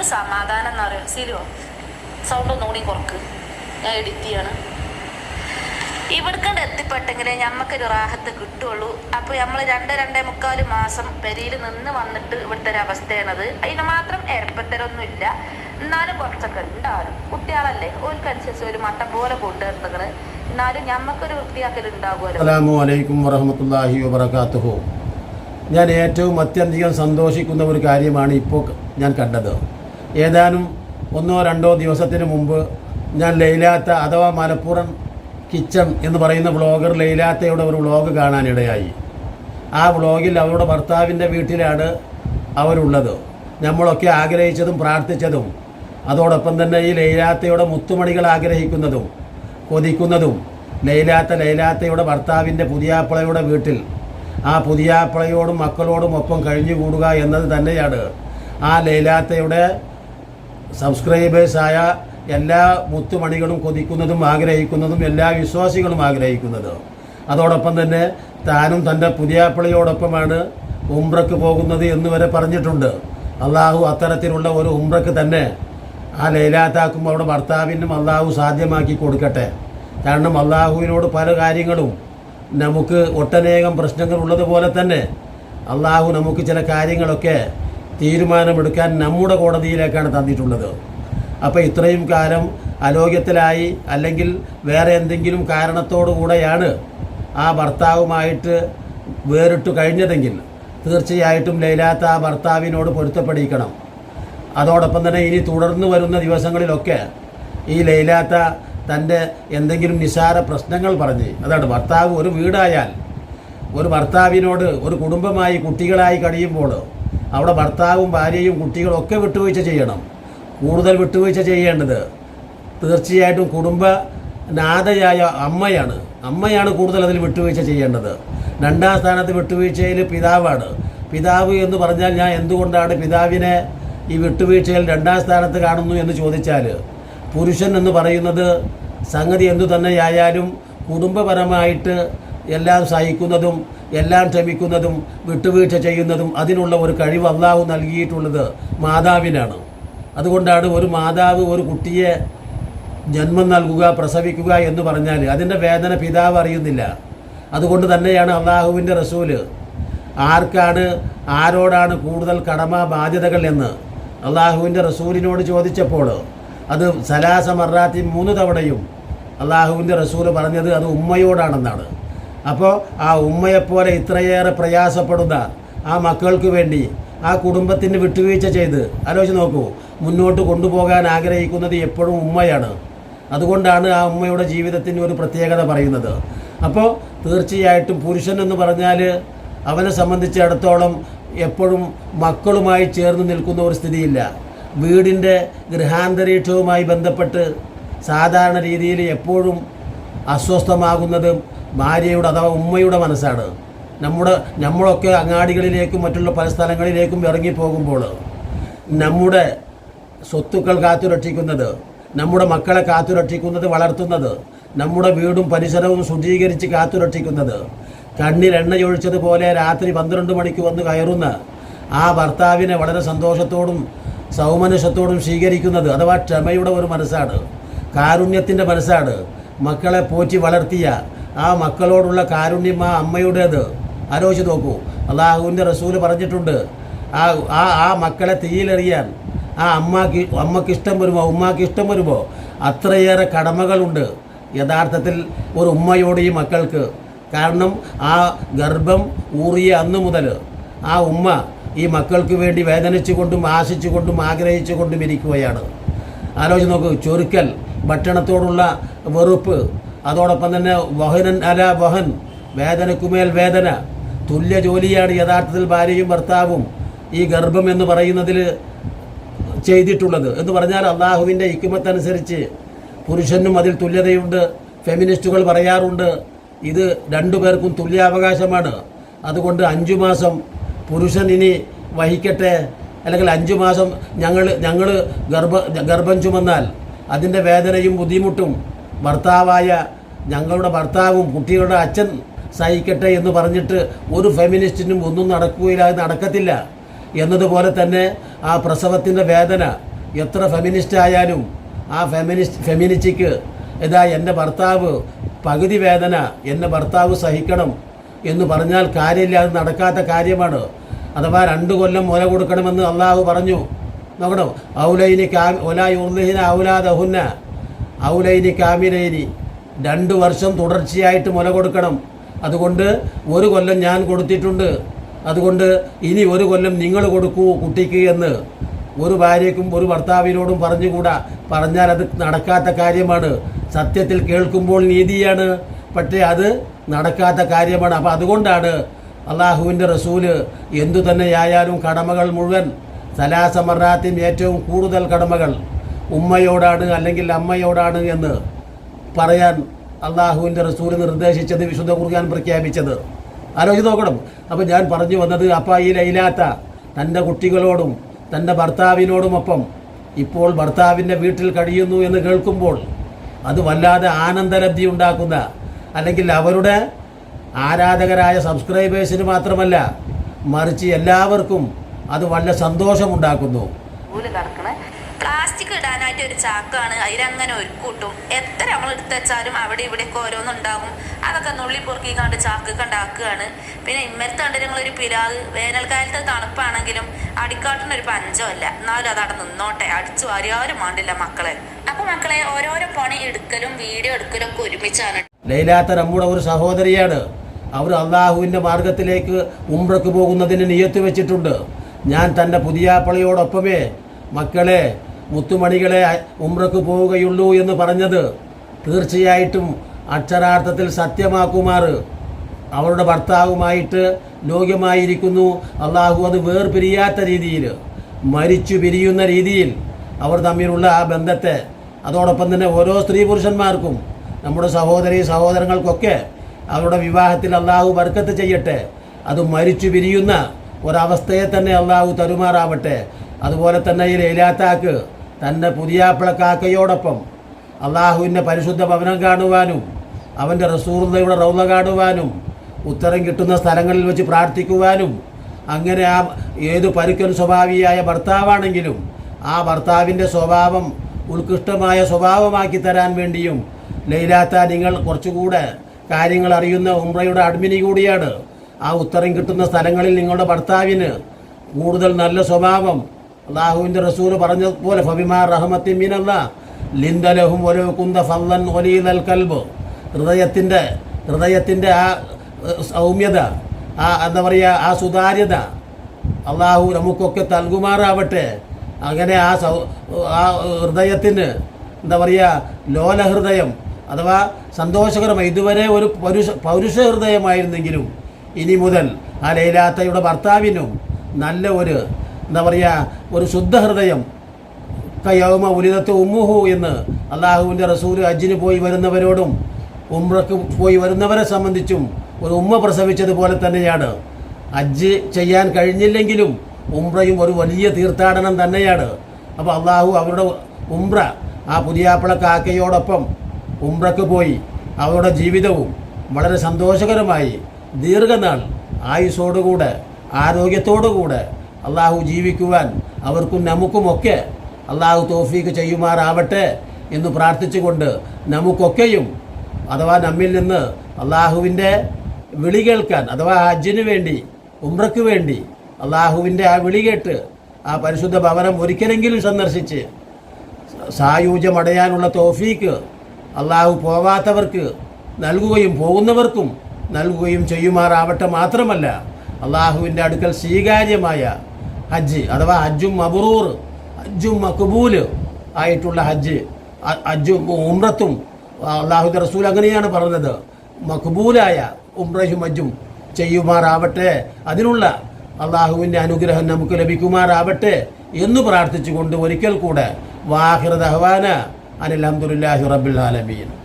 എന്തൊരു സമാധാനം എന്ന് പറയും സിരുവോ സൗണ്ട് ഒന്നുകൂടി കുറക്ക്. ഞാൻ എഡിറ്റ് ചെയ്യാണ്. ഇവിടക്കണ്ട് എത്തിപ്പെട്ടെങ്കിലേ ഞമ്മക്കൊരു റാഹത്ത് കിട്ടുള്ളൂ. അപ്പൊ നമ്മൾ രണ്ട് രണ്ടേ മുക്കാൽ മാസം പെരിയിൽ നിന്ന് വന്നിട്ട് ഇവിടുത്തെ ഒരു അവസ്ഥയാണത്. അതിന് മാത്രം എരപ്പത്തരൊന്നും ഇല്ല എന്നാലും കുറച്ചൊക്കെ ഉണ്ടാവും കുട്ടികളല്ലേ? ഓർക്കനുസരിച്ച് ഒരു മട്ടം പോലെ കൊണ്ടുവരുന്നത് എന്നാലും ഞമ്മക്കൊരു വൃത്തിയാക്കൽ ഉണ്ടാകുമല്ലോ അലൈക്കും ഞാൻ ഏറ്റവും അത്യധികം സന്തോഷിക്കുന്ന ഒരു കാര്യമാണ് ഇപ്പോൾ ഞാൻ കണ്ടത്. ഏതാനും ഒന്നോ രണ്ടോ ദിവസത്തിന് മുമ്പ് ഞാൻ ലൈലാത്ത അഥവാ മലപ്പുറം കിച്ചൺ എന്ന് പറയുന്ന വ്ളോഗർ ലൈലാത്തയുടെ ഒരു വ്ളോഗ് കാണാനിടയായി. ആ വ്ളോഗിൽ അവരുടെ ഭർത്താവിന്റെ വീട്ടിലാണ് അവരുള്ളത്. നമ്മളൊക്കെ ആഗ്രഹിച്ചതും പ്രാർത്ഥിച്ചതും അതോടൊപ്പം തന്നെ ഈ ലൈലാത്തയുടെ മുത്തുമണികൾ ആഗ്രഹിക്കുന്നതും കൊതിക്കുന്നതും ലൈലാത്ത ലൈലാത്തയുടെ ഭർത്താവിന്റെ പുതിയാപ്പിളയുടെ വീട്ടിൽ. ആ പുതിയാപ്പിളയോടും മക്കളോടും ഒപ്പം കഴിഞ്ഞുകൂടുക എന്നത് തന്നെയാണ് ആ ലൈലാത്തയുടെ സബ്സ്ക്രൈബേഴ്സായ എല്ലാ മുത്തുമണികളും കൊതിക്കുന്നതും ആഗ്രഹിക്കുന്നതും എല്ലാ വിശ്വാസികളും ആഗ്രഹിക്കുന്നതും. അതോടൊപ്പം തന്നെ താനും തന്റെ പുതിയാപ്പിളയോടൊപ്പമാണ് ഉംറക്ക് പോകുന്നത് എന്ന് വരെ പറഞ്ഞിട്ടുണ്ട്. അള്ളാഹു അത്തരത്തിലുള്ള ഒരു ഉംറക്ക് തന്നെ ആ ലൈലാത്താക്കും അവിടെ ഭർത്താവിനും അള്ളാഹു സാധ്യമാക്കി കൊടുക്കട്ടെ. കാരണം അള്ളാഹുവിനോട് പല കാര്യങ്ങളും നമുക്ക് ഒട്ടനേകം പ്രശ്നങ്ങൾ ഉള്ളതുപോലെ തന്നെ അള്ളാഹു നമുക്ക് ചില കാര്യങ്ങളൊക്കെ തീരുമാനമെടുക്കാൻ നമ്മുടെ കോടതിയിലേക്കാണ് തന്നിട്ടുള്ളത്. അപ്പോൾ ഇത്രയും കാലം അലോക്യത്തിലായി അല്ലെങ്കിൽ വേറെ എന്തെങ്കിലും കാരണത്തോടു കൂടെയാണ് ആ ഭർത്താവുമായിട്ട് വേറിട്ട് കഴിഞ്ഞതെങ്കിൽ തീർച്ചയായിട്ടും ലൈലാത്ത ആ ഭർത്താവിനോട് പൊരുത്തപ്പെടിക്കണം. അതോടൊപ്പം തന്നെ ഇനി തുടർന്ന് വരുന്ന ദിവസങ്ങളിലൊക്കെ ഈ ലൈലാത്ത തന്റെ എന്തെങ്കിലും നിസാര പ്രശ്നങ്ങൾ പറഞ്ഞ് അതാണ് ഭർത്താവ് ഒരു വീടായാൽ ഒരു ഭർത്താവിനോട് ഒരു കുടുംബമായി കുട്ടികളായി കഴിയുമ്പോൾ അവിടെ ഭർത്താവും ഭാര്യയും കുട്ടികളും ഒക്കെ വിട്ടുവീഴ്ച ചെയ്യണം. കൂടുതൽ വിട്ടുവീഴ്ച ചെയ്യേണ്ടത് തീർച്ചയായിട്ടും കുടുംബ നാഥയായ അമ്മയാണ്. അമ്മയാണ് കൂടുതൽ അതിൽ വിട്ടുവീഴ്ച ചെയ്യേണ്ടത്. രണ്ടാം സ്ഥാനത്ത് വിട്ടുവീഴ്ചയിൽ പിതാവാണ്. പിതാവ് എന്ന് പറഞ്ഞാൽ ഞാൻ എന്തുകൊണ്ടാണ് പിതാവിനെ ഈ വിട്ടുവീഴ്ചയിൽ രണ്ടാം സ്ഥാനത്ത് കാണുന്നു എന്ന് ചോദിച്ചാൽ പുരുഷൻ എന്ന് പറയുന്നത് സംഗതി എന്തു തന്നെയായാലും കുടുംബപരമായിട്ട് എല്ലാം സഹിക്കുന്നതും എല്ലാം ക്ഷമിക്കുന്നതും വിട്ടുവീഴ്ച ചെയ്യുന്നതും അതിനുള്ള ഒരു കഴിവ് അള്ളാഹു നൽകിയിട്ടുള്ളത് മാതാവിനാണ്. അതുകൊണ്ടാണ് ഒരു മാതാവ് ഒരു കുട്ടിയെ ജന്മം നൽകുക പ്രസവിക്കുക എന്ന് പറഞ്ഞാൽ അതിന്റെ വേദന പിതാവ് അറിയുന്നില്ല. അതുകൊണ്ട് തന്നെയാണ് അള്ളാഹുവിന്റെ റസൂൽ ആർക്കാണ് ആരോടാണ് കൂടുതൽ കടമ ബാധ്യതകൾ എന്ന് അള്ളാഹുവിന്റെ റസൂലിനോട് ചോദിച്ചപ്പോൾ അത് സലാസ മറാത്തി മൂന്ന് തവണയും അള്ളാഹുവിന്റെ റസൂൽ പറഞ്ഞത് അത് ഉമ്മയോടാണെന്നാണ്. അപ്പോൾ ആ ഉമ്മയെപ്പോലെ ഇത്രയേറെ പ്രയാസപ്പെടുന്ന ആ മക്കൾക്ക് വേണ്ടി ആ കുടുംബത്തിന് വിട്ടുവീഴ്ച ചെയ്ത് ആലോചിച്ച് നോക്കൂ മുന്നോട്ട് കൊണ്ടുപോകാൻ ആഗ്രഹിക്കുന്നത് എപ്പോഴും ഉമ്മയാണ്. അതുകൊണ്ടാണ് ആ ഉമ്മയുടെ ജീവിതത്തിന് ഒരു പ്രത്യേകത പറയുന്നത്. അപ്പോൾ തീർച്ചയായിട്ടും പുരുഷൻ എന്ന് പറഞ്ഞാൽ അവനെ സംബന്ധിച്ചിടത്തോളം എപ്പോഴും മക്കളുമായി ചേർന്ന് നിൽക്കുന്ന ഒരു സ്ഥിതിയില്ല. വീടിന്റെ ഗൃഹാന്തരീക്ഷവുമായി ബന്ധപ്പെട്ട് സാധാരണ രീതിയിൽ എപ്പോഴും അസ്വസ്ഥമാകുന്നത് ഭാര്യയുടെ അഥവാ ഉമ്മയുടെ മനസ്സാണ്. നമ്മുടെ നമ്മളൊക്കെ അങ്ങാടികളിലേക്കും മറ്റുള്ള പല സ്ഥലങ്ങളിലേക്കും ഇറങ്ങിപ്പോകുമ്പോൾ നമ്മുടെ സ്വത്തുക്കൾ കാത്തുരക്ഷിക്കുന്നത് നമ്മുടെ മക്കളെ കാത്തുരക്ഷിക്കുന്നത് വളർത്തുന്നത് നമ്മുടെ വീടും പരിസരവും ശുചീകരിച്ച് കാത്തുരക്ഷിക്കുന്നത് കണ്ണിൽ എണ്ണയൊഴിച്ചതുപോലെ രാത്രി പന്ത്രണ്ട് മണിക്ക് വന്ന് കയറുന്ന ആ ഭർത്താവിനെ വളരെ സന്തോഷത്തോടും സൗമനുഷ്യത്തോടും സ്വീകരിക്കുന്നത് അഥവാ ക്ഷമയുടെ ഒരു മനസ്സാണ് കാരുണ്യത്തിന്റെ മനസ്സാണ്. മക്കളെ പോറ്റി വളർത്തിയ ആ മക്കളോടുള്ള കാരുണ്യം ആ അമ്മയുടേത്. ആലോചിച്ച് നോക്കൂ. അള്ളാഹുവിന്റെ റസൂൽ പറഞ്ഞിട്ടുണ്ട്. ആ ആ ആ മക്കളെ തീയിലെറിയാൻ ആ അമ്മയ്ക്ക് അമ്മയ്ക്ക് ഇഷ്ടം വരുമോ ഉമ്മാക്ക് ഇഷ്ടം വരുമോ? അത്രയേറെ കടമകളുണ്ട് യഥാർത്ഥത്തിൽ ഒരു ഉമ്മയോട് ഈ മക്കൾക്ക്. കാരണം ആ ഗർഭം ഊറിയ അന്ന് മുതൽ ആ ഉമ്മ ഈ മക്കൾക്ക് വേണ്ടി വേദനിച്ചുകൊണ്ടും ആശിച്ചുകൊണ്ടും ആഗ്രഹിച്ചുകൊണ്ടും ഇരിക്കുകയാണ്. ആലോചിച്ച് നോക്കൂ ചൊരുക്കൽ ഭക്ഷണത്തോടുള്ള വെറുപ്പ് അതോടൊപ്പം തന്നെ വഹനൻ അല വഹൻ വേദനക്കുമേൽ വേദന തുല്യ ജോലിയാണ് യഥാർത്ഥത്തിൽ ഭാര്യയും ഭർത്താവും ഈ ഗർഭം എന്ന് പറയുന്നതിൽ ചെയ്തിട്ടുള്ളത്. എന്ന് പറഞ്ഞാൽ അള്ളാഹുവിന്റെ ഇക്കുമത്തനുസരിച്ച് പുരുഷനും അതിൽ തുല്യതയുണ്ട് ഫെമിനിസ്റ്റുകൾ പറയാറുണ്ട് ഇത് രണ്ടു പേർക്കും തുല്യാവകാശമാണ്. അതുകൊണ്ട് അഞ്ചു മാസം പുരുഷൻ ഇനി വഹിക്കട്ടെ അല്ലെങ്കിൽ അഞ്ചു മാസം ഞങ്ങൾ ഞങ്ങൾ ഗർഭ ഗർഭം ചുമന്നാൽ അതിന്റെ വേദനയും ബുദ്ധിമുട്ടും ഭർത്താവായ ഞങ്ങളുടെ ഭർത്താവും കുട്ടികളുടെ അച്ഛൻ സഹിക്കട്ടെ എന്ന് പറഞ്ഞിട്ട് ഒരു ഫെമിനിസ്റ്റിനും ഒന്നും നടക്കുകയില്ല നടക്കത്തില്ല. എന്നതുപോലെ തന്നെ ആ പ്രസവത്തിന്റെ വേദന എത്ര ഫെമിനിസ്റ്റ് ആയാലും ആ ഫെമിനിസ്റ്റ് ഫെമിനിസ്റ്റിക്ക് ഇതാ എന്റെ ഭർത്താവ് പകുതി വേദന എന്റെ ഭർത്താവ് സഹിക്കണം എന്ന് പറഞ്ഞാൽ കാര്യമില്ല അത് നടക്കാത്ത കാര്യമാണ്. അഥവാ രണ്ട് കൊല്ലം മുല കൊടുക്കണമെന്ന് അള്ളാഹു പറഞ്ഞു. നോക്കണം? ഔലൈനി കാ ഒലാ ഉർലിഹിന ഔലാദഹുന്ന ഔലൈനി കാമിലൈനി രണ്ട് വർഷം തുടർച്ചയായിട്ട് മുല കൊടുക്കണം. അതുകൊണ്ട് ഒരു കൊല്ലം ഞാൻ കൊടുത്തിട്ടുണ്ട്. അതുകൊണ്ട് ഇനി ഒരു കൊല്ലം നിങ്ങൾ കൊടുക്കൂ കുട്ടിക്ക് എന്ന്. ഒരു ഭാര്യയ്ക്കും ഒരു ഭർത്താവിനോടും പറഞ്ഞുകൂടാ. പറഞ്ഞാൽ അത് നടക്കാത്ത കാര്യമാണ്. സത്യത്തിൽ കേൾക്കുമ്പോൾ നീതിയാണ്. പക്ഷേ അത് നടക്കാത്ത കാര്യമാണ്. അപ്പോൾ അതുകൊണ്ടാണ് അള്ളാഹുവിന്റെ റസൂൽ എന്തു തന്നെയായാലും കടമകൾ മുഴുവൻ സലാസമറാത്തിൻ ഏറ്റവും കൂടുതൽ കടമകൾ. ഉമ്മയോടാണ് അല്ലെങ്കിൽ അമ്മയോടാണ് എന്ന് പറയാൻ അള്ളാഹുവിന്റെ റസൂൽ നിർദ്ദേശിച്ചത് വിശുദ്ധ ഖുർആൻ പ്രഖ്യാപിച്ചത്. ആലോചിച്ച് നോക്കണം. അപ്പോൾ ഞാൻ പറഞ്ഞു വന്നത് അപ്പം ഈ ലൈലാത്ത തന്റെ കുട്ടികളോടും തന്റെ ഭർത്താവിനോടുമൊപ്പം ഇപ്പോൾ ഭർത്താവിന്റെ വീട്ടിൽ കഴിയുന്നു എന്ന് കേൾക്കുമ്പോൾ അത് വല്ലാതെ ആനന്ദലബ്ധി ഉണ്ടാക്കുന്ന അല്ലെങ്കിൽ അവരുടെ ആരാധകരായ സബ്സ്ക്രൈബേഴ്സിന് മാത്രമല്ല മറിച്ച് എല്ലാവർക്കും അത് വല്ല സന്തോഷമുണ്ടാക്കുന്നു. ഇടാനായിട്ട് ഒരു ചാക്കാണ്. അതിലങ്ങനെ ഒരുക്കൂട്ടും. എത്ര നമ്മൾ എടുത്തു വെച്ചാലും അവിടെ ഇവിടെയൊക്കെ ഓരോന്നുണ്ടാകും. അതൊക്കെ നുള്ളി പൊറുക്കി കണ്ട് ചാക്ക് കണ്ടാക്കുകയാണ് പിന്നെ ഇമ്മരത്ത് കണ്ട് ഞങ്ങളൊരു പിലാവ് വേനൽക്കാലത്ത് തണുപ്പാണെങ്കിലും അടിക്കാട്ടിന് ഒരു പഞ്ചമല്ല എന്നാലും അതവിടെ നിന്നോട്ടെ. അടിച്ചു ആരും മാണ്ടില്ല മക്കളെ. അപ്പൊ മക്കളെ ഓരോരോ പണി എടുക്കലും വീഡിയോ എടുക്കലും ഒക്കെ ഒരുമിച്ചാണ്. ലൈലാത്ത നമ്മുടെ ഒരു സഹോദരിയാണ്. അവർ അള്ളാഹുവിന്റെ മാർഗത്തിലേക്ക് ഉംറക്ക് പോകുന്നതിന് നിയത്ത് വെച്ചിട്ടുണ്ട്. ഞാൻ തന്റെ പുതിയാപ്പളയോടൊപ്പമേ മക്കളെ മുത്തുമണികളെ ഉമ്രക്ക് പോവുകയുള്ളൂ എന്ന് പറഞ്ഞത് തീർച്ചയായിട്ടും അക്ഷരാർത്ഥത്തിൽ സത്യമാക്കുമാർ. അവരുടെ ഭർത്താവുമായിട്ട് ലോക്യമായിരിക്കുന്നു അള്ളാഹു അത് വേർപിരിയാത്ത രീതിയിൽ മരിച്ചു പിരിയുന്ന രീതിയിൽ അവർ തമ്മിലുള്ള ആ ബന്ധത്തെ. അതോടൊപ്പം തന്നെ ഓരോ സ്ത്രീ പുരുഷന്മാർക്കും നമ്മുടെ സഹോദരി സഹോദരങ്ങൾക്കൊക്കെ അവരുടെ വിവാഹത്തിൽ അള്ളാഹു ബർക്കത്ത് ചെയ്യട്ടെ. അത് മരിച്ചു പിരിയുന്ന ഒരവസ്ഥയെ തന്നെ അള്ളാഹു തരുമാറാവട്ടെ. അതുപോലെ തന്നെ ഈ ലൈലാത്താക്ക് തന്റെ പുതിയാപ്പിളക്കാക്കയോടൊപ്പം അള്ളാഹുവിന്റെ പരിശുദ്ധ ഭവനം കാണുവാനും അവന്റെ റസൂറുള്ളയുടെ റൗല കാണുവാനും ഉത്തരം കിട്ടുന്ന സ്ഥലങ്ങളിൽ വെച്ച് പ്രാർത്ഥിക്കുവാനും അങ്ങനെ ആ ഏത് പരുക്കൻ സ്വഭാവിയായ ഭർത്താവാണെങ്കിലും ആ ഭർത്താവിന്റെ സ്വഭാവം ഉത്കൃഷ്ടമായ സ്വഭാവമാക്കി തരാൻ വേണ്ടിയും ലൈലാത്ത നിങ്ങൾ കുറച്ചുകൂടെ കാര്യങ്ങൾ അറിയുന്ന ഉംറയുടെ അഡ്മിനി കൂടിയാണ്. ആ ഉത്തരം കിട്ടുന്ന സ്ഥലങ്ങളിൽ നിങ്ങളുടെ ഭർത്താവിന് കൂടുതൽ നല്ല സ്വഭാവം അള്ളാഹുവിന്റെ റസൂൽ പറഞ്ഞതുപോലെ ഫബിമാ റഹമത്തി മീനല്ല ലിന്ദലഹും ഒരു കുന്ത ഫല്ലൻ ഒലീദൽ കൽബ്. ഹൃദയത്തിന്റെ ഹൃദയത്തിന്റെ ആ സൗമ്യത ആ എന്താ പറയുക ആ സുതാര്യത അള്ളാഹു നമുക്കൊക്കെ നൽകുമാറാവട്ടെ. അങ്ങനെ ആ സൗ ആ ഹൃദയത്തിന് എന്താ പറയുക ലോലഹൃദയം അഥവാ സന്തോഷകരമായി ഇതുവരെ ഒരു പൗരുഷ പൗരുഷ ഹൃദയമായിരുന്നെങ്കിലും ഇനി മുതൽ ആ ലൈലാത്തയുടെ ഭർത്താവിനും നല്ല ഒരു എന്താ പറയുക ഒരു ശുദ്ധ ഹൃദയം കയൗമ ഉലിതത്തെ ഉമ്മുഹു എന്ന് അള്ളാഹുവിന്റെ റസൂൽ അജ്ജിന് പോയി വരുന്നവരോടും ഉമ്രക്ക് പോയി വരുന്നവരെ സംബന്ധിച്ചും ഒരു ഉമ്മ പ്രസവിച്ചതുപോലെ തന്നെയാണ്. അജ്ജ് ചെയ്യാൻ കഴിഞ്ഞില്ലെങ്കിലും ഉംറയും ഒരു വലിയ തീർത്ഥാടനം തന്നെയാണ്. അപ്പോൾ അള്ളാഹു അവരുടെ ഉംറ ആ പുതിയാപ്പിള കാക്കയോടൊപ്പം ഉംറക്ക് പോയി അവരുടെ ജീവിതവും വളരെ സന്തോഷകരമായി. ദീർഘനാൾ ആയുസ്സോടുകൂടെ ആരോഗ്യത്തോടുകൂടെ അള്ളാഹു ജീവിക്കുവാൻ അവർക്കും നമുക്കുമൊക്കെ അള്ളാഹു തോഫീക്ക് ചെയ്യുമാറാവട്ടെ എന്ന് പ്രാർത്ഥിച്ചുകൊണ്ട് നമുക്കൊക്കെയും അഥവാ നമ്മിൽ നിന്ന് അള്ളാഹുവിന്റെ വിളി കേൾക്കാൻ അഥവാ ഹജ്ജിന് വേണ്ടി ഉംറയ്ക്ക് വേണ്ടി അള്ളാഹുവിന്റെ ആ വിളി കേട്ട് ആ പരിശുദ്ധ ഭവനം ഒരിക്കലെങ്കിലും സന്ദർശിച്ച് സായൂജമടയാനുള്ള തോഫീക്ക് അള്ളാഹു പോവാത്തവർക്ക് നൽകുകയും പോകുന്നവർക്കും നൽകുകയും ചെയ്യുമാറാവട്ടെ മാത്രമല്ല അള്ളാഹുവിന്റെ അടുക്കൽ സ്വീകാര്യമായ ഹജ്ജ് അഥവാ ഹജ്ജും മബറൂർ ഹജ്ജും മക്ബൂൽ ആയിട്ടുള്ള ഹജ്ജ്. ഹജ്ജും ഉംറത്തും അള്ളാഹുദ് റസൂൽ അങ്ങനെയാണ് പറഞ്ഞത്. മക്ബൂലായ ഉംറയും ഹജ്ജും ചെയ്യുമാറാവട്ടെ. അതിനുള്ള അള്ളാഹുവിന്റെ അനുഗ്രഹം നമുക്ക് ലഭിക്കുമാറാവട്ടെ എന്ന് പ്രാർത്ഥിച്ചുകൊണ്ട് ഒരിക്കൽ കൂടെ വാഹിർ ദഹ്വാന അനിൽ അഹമ്മദുല്ലാഹി ആലമീൻ.